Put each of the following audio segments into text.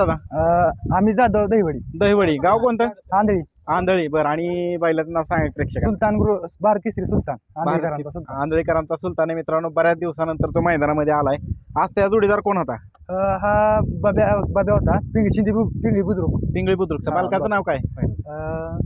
दादा? आम्ही जाधव दहिवडी. दहिवडी. गाव कोणतं? आंधळी. आंधळी. बरं आणि बैलाचं नाव सांगा प्रेक्षक सुलतान गुरु भारत केसरी सुलतान आंधळीकरांचा सुलतान. आंधळीकरांचा सुलतान आहे मित्रांनो. बऱ्याच दिवसानंतर तो मैदानामध्ये आलाय. आज त्या जोडीदार कोण होता? हा बब्या बब्या होता. पिंगळी शिंदे पिंगळी बुद्रुक. पिंगळी बुद्रुकचं मालकाचं. नाव काय? अं,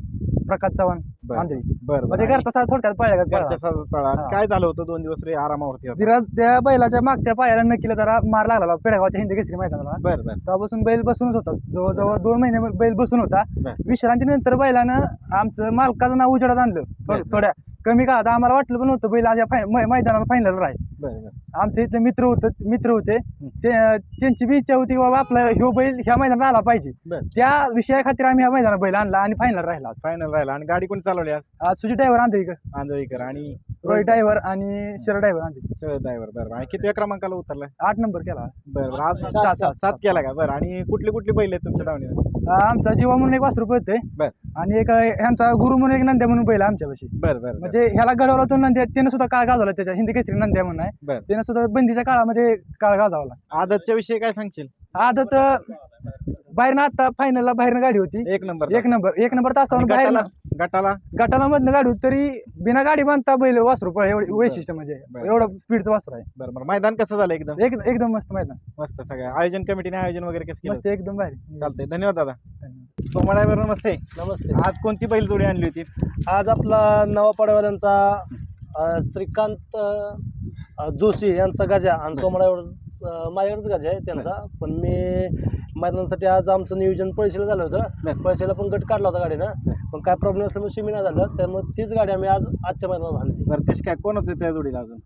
प्रकाश चव्हाण बरं. आंधळी. बरं म्हणजे बरं घरचा सारा थोडक्यात पाळल्या घरच्या साजत पळा हा. काय झालं होतं दोन दिवस रे आरामावरती होता? जिरा त्या बैलाच्या मागच्या पायाला नक्कीला जरा मार लागला. पेडगावच्या हिंदी केसरी मैदानाला. बरं बरं. तेव्हापासून बैल बसूनच होता. जवळजवळ दोन महिने बैल बसून होता. बरं. विश्रांतीनंतर बैलानं आमचं मालकाचं नाव उजेडात आणलं. बरं. थोड्या कमी काळात आम्हाला वाटलं पण होतं बैल आज या फाय- मै- मैदानाला फायनल राहील. बरं बरं. आमचे इथले मित्र होते मित्र होते. ते त्यांची बी इच्छा होती की बाबा आपला ह्यो बैल ह्या मैदानात आला पाहिजे. बरं. त्या विषया खातीर आम्ही ह्या मैदानात बैल आणला आणि फायनल राहिला. फायनल राहिला. आणि गाडी कोणी चालवली आज? आज सुजी ड्रायव्हर आंधळीकर. आंधळीकर. आणि रोहित ड्रायव्हर आणि शरद ड्रायव्हर आंधळी ड्रायव्हर बरं आणि कितव्या क्रमांकाला उतरलाय? आठ नंबर केला. बरं सात, सात सात, सात केला का? बरं. आणि कुठली कुठली बैल आहेत तुमच्या धावणीवर? आ, आमचा जीवा म्हणून एक वासरू पळते बरं. आणि एक ह्यांचा गुरु म्हणून एक नंद्या म्हणून बैल आहे आमच्यापाशी. बरं बरं म्हणजे ह्याला गडवला तो नंद्या त्यानं सुद्धा काळ गाजवला त्याच्या. हिंदी केसरी नंद्या म्हणून आहे. बरं. त्यानं सुद्धा बंदीच्या काळामध्ये काळ गाजवला. आदतच्या विषयी काय सांगशील? आदत बाहेरनं आता फायनलला बाहेरनं गाडी होती. एक नंबर एक नंबर एक नंबर तासावर बाहेर गटाला गटाला? गटाला मधनं गाडी तरी बिना गाडी बांधता बैल वासरू पळ एवढं वैशिष्ट्य म्हणजे. बरं. एवढं स्पीडचं वासरू आहे. बरं बरं. मैदान कसं झालं एकदम? एक एकदम मस्त मैदान. मस्त सगळं. आयोजन कमिटीने आयोजन वगैरे कसं केलं? मस्त एकदम भारी. चालतंय. धन्यवाद दादा. धन्यवाद. नमस्ते. नमस्ते. आज कोणती बैल जोडी आणली होती? आज आपला नवापाडवाल्यांचा अ, श्रीकांत अ, जोशी यांचा गजा आणि सोमवार माझ्याकडेच गजा आहे त्यांचा. पण मी मैदानासाठी आज आमचं नियोजन पैशाला झालं होतं. पैशाला पण गट काढला होता गाडीनं. पण काय प्रॉब्लेम असल्यामुळे शिमी नाही झालं. त्यामुळे तीच गाडी आम्ही आज आजच्या मैदानात आणली. बरं कशी काय कोण होते त्या जोडीला अजून?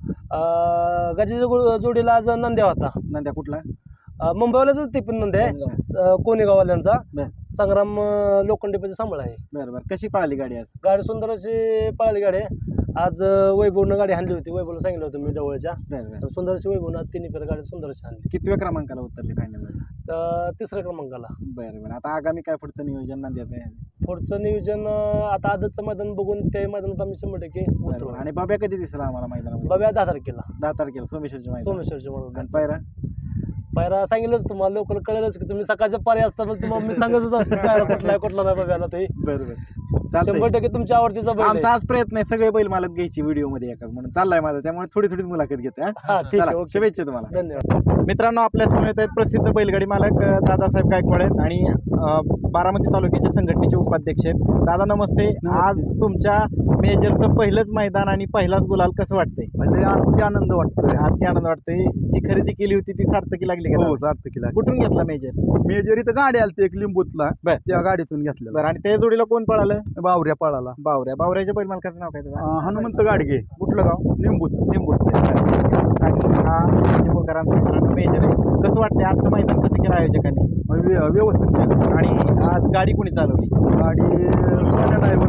गजाच्या जोडीला आज नंद्या होता. नंद्या कुठला? मुंबईवाल्याच ते पण नंद्या आहे. कोणेगाववाल्यांचा संग्राम लोखंडेपचे सांभाळ आहे. बरं बरं. कशी पळाली गाडी आज? गाडी सुंदर अशी पळाली गाडी. आहे. आज वैभवनं गाडी आणली होती. वैभवला सांगितलं होतं मी डवळच्या बरं बरं. तर सुंदर अशी वैभवनं आज तिन्ही फेर गाडी सुंदर अशी आणली कितव्या क्रमांकाला उतरली फायनल तर तिसऱ्या क्रमांकाला. बरं बरं. आता आगामी काय पुढचं नियोजन नंद्याचं आहे पुढचं नियोजन अ, आता आजचं मैदान बघून त्या मैदानात आम्ही शंभर टक्के बरं उतरू बरं. आणि बाब्या कधी दिसला आम्हाला मैदानामध्ये? बघूया दहा तारखेला. दहा तारखेला सोमेश्वरच्या मैदान सोमेश्वरच्या म्हणून आणि पायरा? पायरा सांगितलंच तुम्हाला लोकल कळेलच की तुम्ही सकाळच्या पारी असता पण तुम्हाला मी सांगतच असतो पायरा कुठला आहे कुठला नाही बघायला ते. बरं बरं. शंभर टक्के तुमच्या आवडतीचा बैल आमचा. आज प्रयत्न आहे सगळे बैल मालक घ्यायची व्हिडिओमध्ये एकाच म्हणून. चाललाय माझा त्यामुळे थोडी थोडी मुलाखत घेते हा? हा ठीक चला, आहे ओके. शुभेच्छा तुम्हाला. धन्यवाद. मित्रांनो आपल्यासमोर येत आहेत प्रसिद्ध बैलगाडी मालक अ, दादासाहेब गायकवाड आहेत आणि अ, बारामती तालुक्याचे संघटनेचे उपाध्यक्ष आहेत. दादा नमस्ते. आज तुमच्या मेजरचं पहिलंच मैदान आणि पहिलाच गुलाल कसं वाटतंय? म्हणजे अति आनंद वाटतोय. अति आनंद वाटतोय. जी खरेदी केली होती ती सार्थकी लागली का? हो दादा? सार्थकीला कुठून घेतला मेजर मेजर इथं गाडी आलती एक लिंबूतला. बर. त्या गाडीतून घेतलेला. बरं आणि त्या जोडीला कोण पळालं? बावऱ्या पळाला. बावऱ्या. बावऱ्याच्या बैल मालकाचं नाव काय त्याचं? हनुमंत गाडगे. कुठलं गाव? लिंबूरचं आणि हा मित्रांनो मेजर आहे. कसं वाटतंय आजचं मैदान? कसं केलं आयोजकांनी? व्य- व्यवस्थित केलं. आणि आज गाडी कोणी चालवली? गाडी सोन्या ड्रायव्हर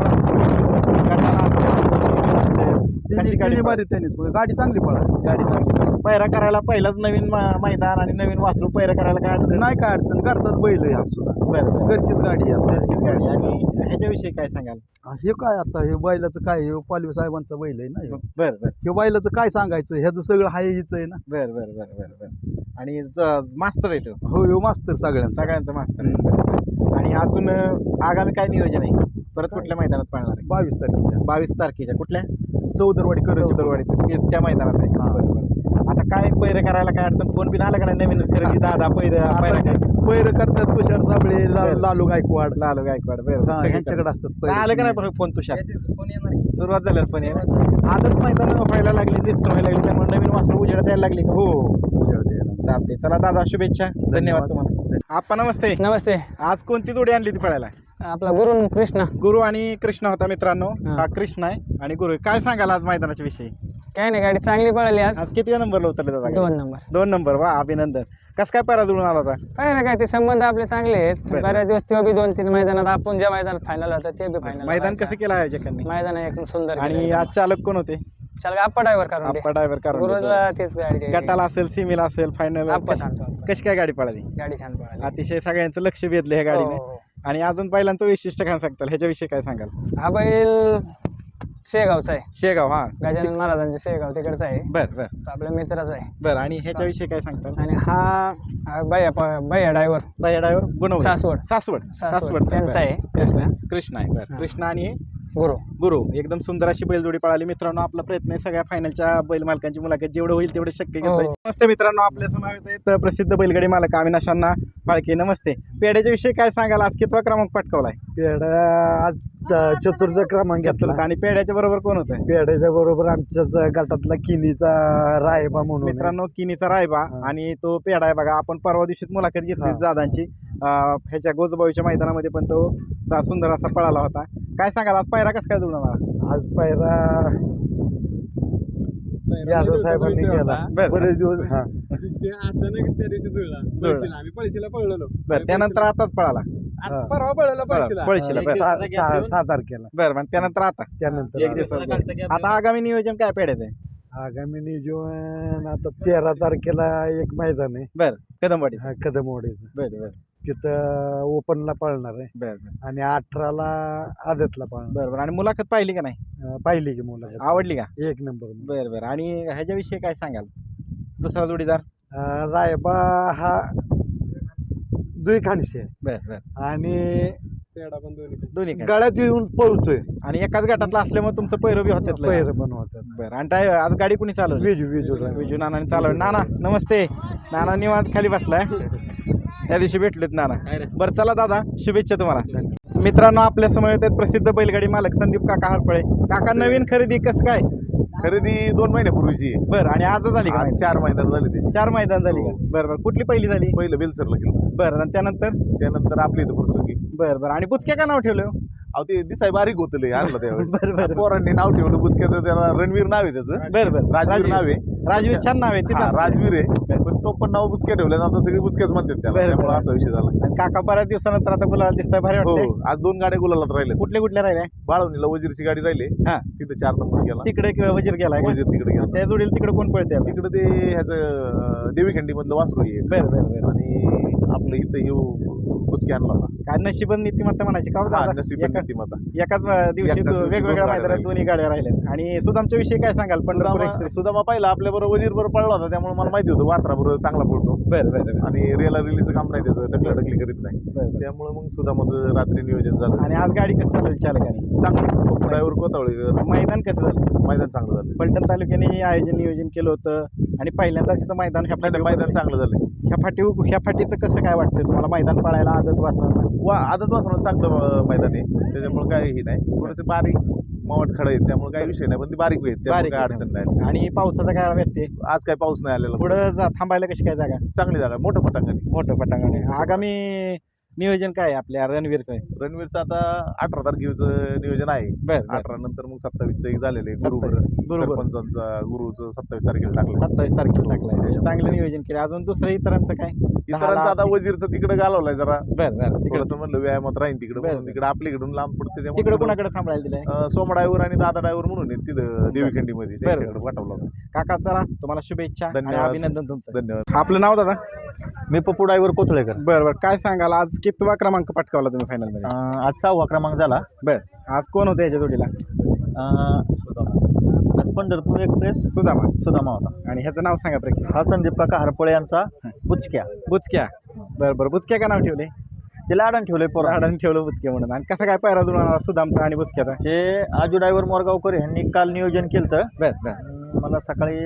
कशी गाडी बारी त्यांनीच. गाडी चांगली पळाली. गाडी चालवली पैरा करायला पहिलाच नवीन मा- मैदान आणि नवीन वासरू पैरा करायला काय अडचण? नाही काय अडचण. घरचाच बैल आहे हा सुद्धा बरं बरं. घरचीच गाडी आहे आता. घरचीच गाडी. आणि ह्याच्याविषयी काय सांगाल? हे काय आता? हे बैलाचं काय? हे पालवी साहेबांचा बैल आहे ना. बरं बरं. हे बैलाचं काय सांगायचं? ह्याचं सगळं हाय हिच आहे ना? बरं बरं बरं बरं बरं. आणि ज- मास्तर आहे तो? हो हो मास्तर सगळ्यांचा. सगळ्यांचा मास्तर. आहे आणि अजून अं, आगामी काय नियोजन आहे? परत कुठल्या मैदानात पाळणार आहे? बावीस तारखेच्या. बावीस तारखेच्या. कुठल्या? चौदरवाडी करत चौदरवाडी. ते- त्या मैदानात आहे. हा. बरं बरं. आता काय पैर करायला काय अडचण? फोन बिन आला का नाही नवीन खरेदी? दादा पैर पैरा काय? पैर करतात तुषार साबळे ला-. लालू गायकवाड. लालू गायकवाड बरं. हा, सगळीकडे. ह्यांच्याकडे असतात काय आलं का नाही पैरे. बरं फोन तुषार सुरुवात झाली पण आदत मैदान व्हायला लागली तेच व्हायला लागली त्यामुळे नवीन वासरू उजेडात यायला लागली हो उजेड द्यायला. चालते चला दादा शुभेच्छा. धन्यवाद. तुम्हाला. आपा नमस्ते. नमस्ते. आज कोणती जोडी आणली ती पळायला? आपला गुरु कृष्ण. गुरु आणि कृष्ण होता मित्रांनो. हा. हा कृष्ण आहे आणि गुरु आहे. काय सांगाल आज मैदानाच्या विषयी? काय नाही गाडी चांगली पळाली आज. आज किती नंबरला उतरले दादा? दोन नंबर. दोन नंबर वा अभिनंदन. कस काय पॅरा जुळून आला होता? काय ना काय ते संबंध आपले चांगले आहेत. बरं. बऱ्याच दिवस ते बी दोन तीन मैदानात आपण ज्या मैदानात फायनल होता ते बी फायनल मैदान कसं केलं आयोजकांनी? मैदान एकदम सुंदर आणि आज चालक कोण होते? चल आप्पा ड्रायव्हर करून आप्पा ड्रायव्हर गुरुजला कारण तेच गाडी गटाला असेल सिमीला असेल फायनल आप्पा सांगतो. कशी काय गाडी पळाली? गाडी छान पळाली. अतिशय सगळ्यांचं लक्ष वेधलं ह्या हो, गाडीने. हो, हो. आणि अजून पहिल्यांचं वैशिष्ट्य काय सांगताल? ह्याच्याविषयी काय सांगाल? हा बैल शेगावचा आहे. शेगाव हा. गजानन महाराजांचे शेगाव तिकडचा आहे. बर बर. तो आपल्या मित्राचा आहे. बर आणि ह्याच्याविषयी काय सांगताल? आणि हा हा भैया भैया ड्रायव्हर पहिल्या ड्रायव्हर गुणवली. सासवड. सासवड. सासवड. त्यांचा आहे. कृष्णा कृष्ण आहे बर. हा. कृष्ण आणि गुरु. गुरु. एकदम सुंदर अशी बैलजोडी पळाली. मित्रांनो आपला प्रयत्न आहे सगळ्या फायनलच्या बैल मालकांची मुलाखत जेवढं होईल तेवढे शक्य घेतोय. हो. नमस्ते मित्रांनो आपल्या समवेत आहेत प्रसिद्ध बैलगाडी मालक अविनाश अण्णा फाळके नमस्ते. पेड्याच्या विषयी काय सांगाल? आज कितवा क्रमांक पटकावलाय? पेढा आज चतुर्थ क्रमांक घेतला. आणि पेड्याच्या बरोबर कोण होतं पेढ्याच्या बरोबर आमच्याच गटातला किनीचा रायबा म्हणून. मित्रांनो किनीचा रायबा हा. आणि तो पेढा आहे बघा. आपण परवा दिवशीच मुलाखत घेतली. दादांची. ह्याच्या गोजबाईच्या मैदानामध्ये पण तो सुंदर असा पळाला होता. काय सांगाल आज पायरा कसं काय जुळणार? आज पहिला यादव साहेबांनी केला. बरेच दिवस हा. ते अचानक त्या दिवशी जुळला. आम्ही बरं त्यानंतर आताच पळाला. हा. परवा पळशीला. पळशीला, बरं. सहा सहा सहा तारखेला बरं मग त्यानंतर आता? त्यानंतर एक. दिवस आता आगामी नियोजन काय पेढ्याचं आहे? आगामी नियोजन आता तेरा तारखेला एक मैदान आहे. बरं कदमवाडी हा कदमवाडीचं बरं बरं. तिथं ओपनला पळणार आहे. बरं बरं. आणि अठराला आदतला पळणार. बरं बरं. आणि मुलाखत पाहिली का नाही? अं, पाहिली की मुलं आवडली का? एक नंबर बरं बरं. आणि ह्याच्याविषयी काय सांगाल? दुसरा जोडीदार? अं, रायबा हा दुई खानशी आहे बरं बरं. आणि पेडा पण दोन्ही दोन्ही काय? गळ्यात येऊन पळतोय. आणि एकाच गटातला असल्यामुळे तुमचं पैरं बी होतात पैर बनवतात बरं आणि काय आज गाडी कुणी चालवली? विजू विजू. विजू नानाने चालवली. नाना नमस्ते. नाना निवांत खाली बसलाय. त्या दिवशी भेटलेत नाना. बरं चला दादा शुभेच्छा तुम्हाला. मित्रांनो आपल्यासमोर आहेत प्रसिद्ध बैलगाडी मालक संदीप काका हरपळे. काका नवीन खरेदी कसं काय? खरेदी दोन महिन्यापूर्वीची. आहे. बरं आणि आजच झाली का आज चार मैदान झाले ते चार मैदान झाली का? बरं बरं. कुठली पहिली झाली? पहिलं बेलसरला गेलो. बरं आणि त्यानंतर? त्यानंतर आपली इथं फुरसुंगी. बरं बरं. आणि बुचक्या का नाव ठेवलं? हो? अहो ते दिसाय बारीक होतं लय आणलं त्यावेळेस. बरं बरं. पोरांनी नाव ठेवलं बुचक्याचं त्याला रणवीर नाव आहे त्याचं. बरं बरं. राजवीर नाव आहे. राजवीर छान नाव आहे हा, राजवीर आहे. पण नाव बुचक्या ठेवलं आता सगळे बुचक्याच म्हणतात त्याला बरं, त्यामुळे बरं. असा विषय झाला आणि काका बऱ्याच दिवसानंतर आता गुलाल दिसतंय भारी हो वाटतंय आज दोन गाड्या गुलालात राहिले कुठले कुठले राहिले बाळवणीला वजीरची गाडी राहिली हा. तिथं चार नंबर गेला तिकडे एक वजीर गेलाय का? वजीर तिकडे गेला त्या जोडीला तिकडे कोण पळते आता? तिकडे ते ह्याचं देवी खंडी मधलं वासरू आहे. बरं बरं बरं आणि आपलं इथं येऊ बुचके आणला होता. काय नशिबन नीतिमत्ता म्हणायची का हो हा, दादा? नशीब एका- नीतिमत्ता. एकाच अं, दिवशी एकाच दो- दिवशी वेगवेगळ्या दोन गाड्या मैदानात राहिल्या. दोन्ही गाड्या राहिल्यात. आणि सुदामच्या विषयी काय सांगाल? पंढरपूर एक्सप्रेस सुदामा पाहिला आपल्या बरोबर वजीर बरोबर पळला होता त्यामुळे मला माहिती होतं वासरा बरोबर चांगला पळतो. बरं बरं बरं. आणि रेला रिलीचं काम नाही त्याचं ढकला ढकली करीत नाही. बरं, बरं. त्यामुळे मग सुदामाचं रात्री नियोजन झालं. आणि आज गाडी कसं चालवली चालकाने? चांगलं. ड्रायव्हर कोतावळीकर मैदान कसं झालं? मैदान चांगलं झालं. फलटण तालुक्याने आयोजन नियोजन केलं होतं. आणि पहिल्यांदाच इथं मैदान नाही, नाही, मैदान चांगलं झालं ह्या फाटी ह्या फाटीचं कसं काय वाटतंय तुम्हाला? मैदान पळायला आदत वाचणार वा आदत वासना चांगलं मैदान आहे. त्याच्यामुळे काही हे नाही. थोडेसे बारीक मवाट खडा आहेत त्यामुळे काही विषय नाही. पण ती बारीक आहेत त्यामुळे आहे अडचण नाही. आणि पावसाचा काय व्यक्ती आज काही पाऊस नाही आलेला. पुढं थांबायला कशी काय जागा? चांगली जागा मोठं पटांगण. मोठं पटांगण आहे. आगामी नियोजन काय आपल्या रणवीरचं? आहे रणवीरचं आता अठरा तारखेचं नियोजन आहे. अठरा नंतर मग सत्तावीसचं एक झालेलं आहे. गुरुबर बरोबर सरपंचांचा गुरुचं सत्तावीस तारखेला टाकलं. सत्तावीस तारखेला टाकलाय. म्हणजे चांगलं नियोजन केलं. अजून दुसरं इतरांचं काय? इतरांचं आता वजीरचं तिकडे घालवलंय जरा. बरं बरं. तिकडे थोडंसं म्हणलं व्यायामात राहीन तिकडे बरं, म्हणून. बरं. तिकडे आपल्याकडून लांब पडते तिकडे तिकडं, कोणाकडे सांभाळायला दिलंय? सोमा ड्रायव्हर आणि दादा ड्रायव्हर म्हणून आहेत तिथं देवीखंडीमध्ये. त्यांच्याकडे पाठवलं होतं. काका चला. तुम्हाला शुभेच्छा आणि धन्यवाद. अभिनंदन तुमचं. धन्यवाद. आपलं नाव दादा? मी पप्पू ड्रायव्हर कोथळेकर. बरं बरं. काय सांगाल? आज कितवा क्रमांक पटकावला तुम्ही फायनलमध्ये? अं, आज सहावा क्रमांक झाला. बरं. आज कोण होतं याच्या जोडीला? अं, पंढरपूर एक्सप्रेस सुदामा. सुदामा होता. आणि ह्याचं नाव सांगा प्रेक्षक. हा संदीप काका हरपळे यांचा बुचक्या. बुचक्या. बरं बरं. बुचक्या का नाव ठेवले? ते लाडान ठेवलंय पोरा राडाने ठेवलं बुचक्या म्हणून. आणि कसं काय पायरा जुळणार सुदामचा आणि बुचक्याचा? हे आजू ड्रायव्हर मोरगावकर यांनी काल नियोजन केलं बरं बरं. मला सकाळी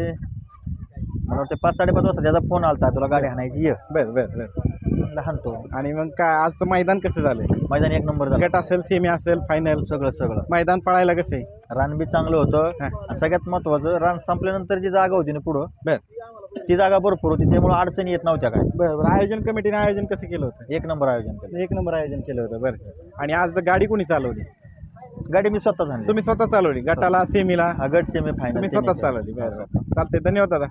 मला वाटतं पाच साडेपाच वाजता त्याचा फोन आलता तुला गाडी हाणायची ये. बरं बरं बरं. हाणतो. आणि मग काय आजचं मैदान कसं झालंय? मैदान एक नंबर झाला. गट असेल सेमी असेल फायनल सगळं सगळं. मैदान पळायला कसं आहे? रान बी चांगलं होतं. हा. आणि सगळ्यात महत्वाचं रान संपल्यानंतर जी जागा होती ना पुढं बरं. ती जागा भरपूर होती. त्यामुळे अडचणी येत नव्हत्या काय. बरं बरं. आयोजन कमिटीने आयोजन कसं केलं होतं? एक नंबर आयोजन केलं. एक नंबर आयोजन केलं होतं बरं. आणि आज गाडी कोणी चालवली? गाडी मी स्वतः आणली तुम्ही स्वतः चालवली. गटाला सेमीला हा गट सेमी फायनल तुम्ही स्वतः चालवली. बरं बरं. चालते धन्यवाद दादा.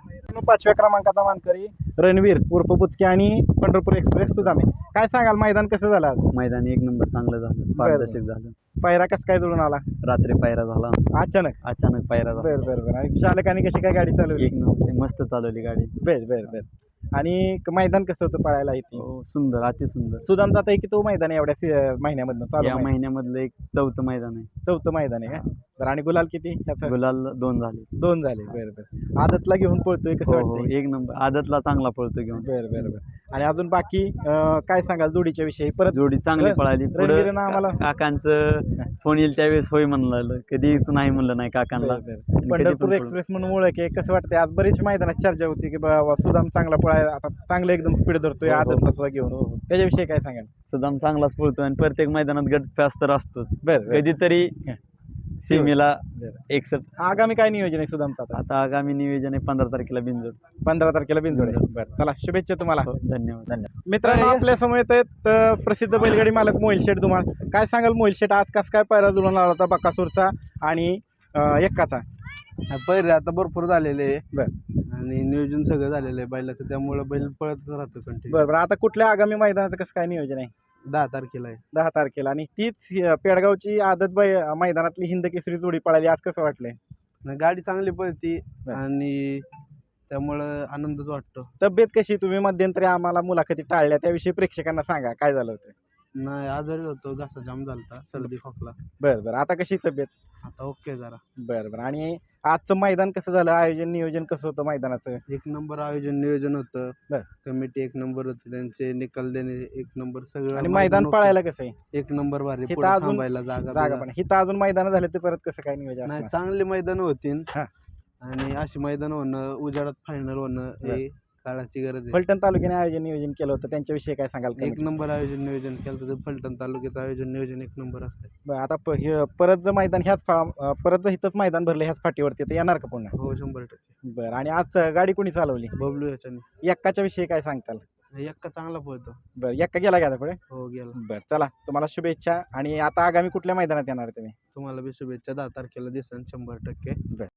पाचव्या क्रमांकाचा मानकरी रणवीर उर्फ बुचके आणि पंढरपूर एक्सप्रेस सुदामे काय सांगाल मैदान कसं झालं आज? मैदान एक नंबर चांगलं झालं. पारदर्शक झालं. पायरा कसं काय जुळून आला? रात्री पायरा झाला अचानक? अचानक पायरा झाला. बरं बरं बरं. आणि चालकाने कशी काय गाडी चालवली? एक नंबर. मस्त चालवली गाडी. बरं बरं बरं. आणि मैदान कसं होतं पळायला इथे? हो सुंदर अति सुंदर सुदामचा आता की तो मैदान आहे एवढ्या महिन्यामधनं चालू या. महिन्यामधलं एक चौथं मैदान आहे. चौथं मैदान आहे का? बरं आणि गुलाल किती? गुलाल दोन झाले. दोन झाले. बरं बरं. आदतला घेऊन पळतोय कसं हो हो वाटतंय? एक नंबर. आदतला चांगला पळतो घेऊन. बरं बरं बरं. आणि अजून बाकी अं, काय सांगाल जोडीच्या विषयी? परत जोडी चांगली रण- पळाली. रणवीरनं आम्हाला- काकांचं फोन येईल त्यावेळेस होय म्हणलं. कधीच नाही म्हणलं नाही काकांना. बरं, बरं. आणि कधी पण पंढरपूर पळू. एक्सप्रेस म्हणून ओळख आहे. कसं वाटतंय? आज बरीच मैदानात चर्चा होती की बाबा सुदाम चांगला पळाय आता चांगलं एकदम स्पीड धरतोय हो, हो. आदतला सुद्धा घेऊन. त्याच्याविषयी काय सांगाल? सदाम चांगलाच पळतो आणि प्रत्येक मैदानात गट फास्ट तर असतोच. बरं. कधीतरी हं. सीमेला. एकसठ आगामी काय नियोजन आहे सुदामचं आता? आता आगामी नियोजन आहे पंधरा तारखेला बिनजोड. पंधरा तारखेला बिनजोड आहे. बरं. चला शुभेच्छा तुम्हाला. हो, धन्यवाद. धन्यवाद. मित्रांनो आपल्यासमोर येत आहेत प्रसिद्ध बैलगाडी मालक मोहिल शेठ धुमाळ काय सांगाल मोहिल शेठ? आज कसं काय पैरा जुळून आला होता बकासूरचा आणि एक्काचा? पहिले आता भरपूर झालेले आहे. बर. आणि नियोजन सगळं झालेलं आहे बैलाचं. त्यामुळे बैल पळतच राहतो कंटिन्यू बरं बरं. आता कुठल्या आगामी मैदानाचं कसं काय नियोजन आहे? दहा तारखेला आहे. दहा तारखेला. आणि तीच अ, पेडगावची आदत बै मैदानातली हिंद केसरी जोडी पळाली. आज कसं वाटलंय? आणि गाडी चांगली पळती बर. आणि त्यामुळं आनंदच वाटतो. तब्येत कशी तुम्ही? मध्यंतरी आम्हाला मुलाखती टाळल्या. त्याविषयी प्रेक्षकांना सांगा. काय झालं होतं? नाही आजारी होतो घासा जाम झालता सर्दी खोकला. बरं बरं. आता कशी तब्येत? आता ओके जरा. बरं बरं. आणि आजचं मैदान कसं झालं? आयोजन नियोजन कसं होतं मैदानाचं? एक नंबर आयोजन नियोजन होतं. बर. कमिटी एक नंबर होती त्यांचे निकाल देणे एक नंबर सगळं आणि मैदान. पळायला कसं आहे? एक नंबर भारी पुढे अजून थांबायला जागा जागा बिगा. पण. हिथं अजून मैदान झाले तर परत कसं काय नियोजन नाही असणार? चांगली मैदान होतील हा. आणि अशी मैदान होणं उजाडात फायनल होणं हे काळाची गरज आहे. फलटण तालुक्याने आयोजन नियोजन केलं होतं. त्यांच्याविषयी काय सांगाल एक? नंबर आयोजन नियोजन केलं तर फलटण तालुक्याचं आयोजन नियोजन एक नंबर असतं. बरं आता प- हे परत जर मैदान ह्याच फा अं, परत जर इथंच मैदान भरलं ह्याच फाटीवरती तर येणार का पुन्हा? हो शंभर टक्के. बरं आणि आज गाडी कोणी चालवली? बबलू याच्याने. एक्काच्या विषयी काय सांगताल? एक्का चांगला पळतो. बरं एक्का गेला का आता पुढे? हो गेला. बरं चला तुम्हाला शुभेच्छा आणि आता आगामी कुठल्या मैदानात येणार तुम्ही? तुम्हाला बी शुभेच्छा. दहा तारखेला दिसन शंभर टक्के.